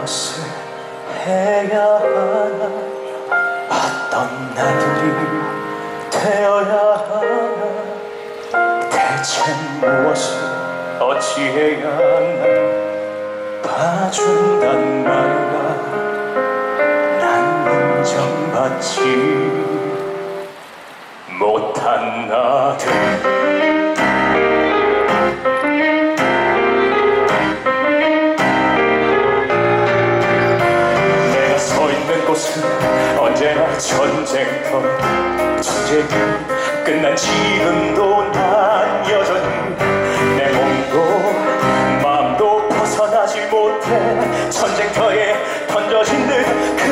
무엇을 해야 하나? 어떤 나들이 되어야 하나? 대체 무엇을 어찌해야 하나? 봐준단 말과 난 인정받지 못한 나들. 것은 언제나 전쟁터 전쟁이 끝난 지금도 난 여전히 내 몸도 마음도 벗어나지 못해 전쟁터에 던져진 듯그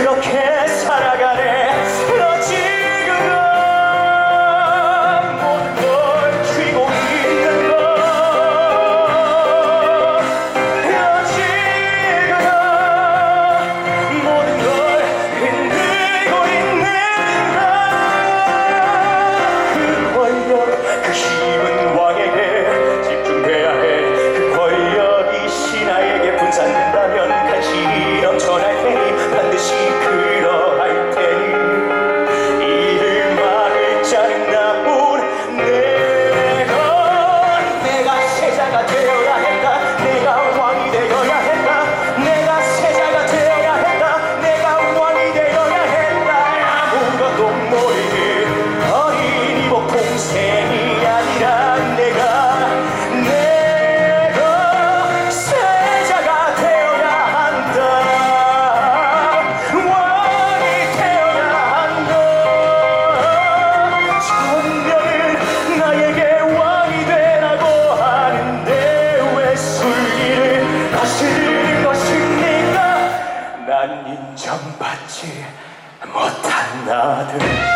못한 나들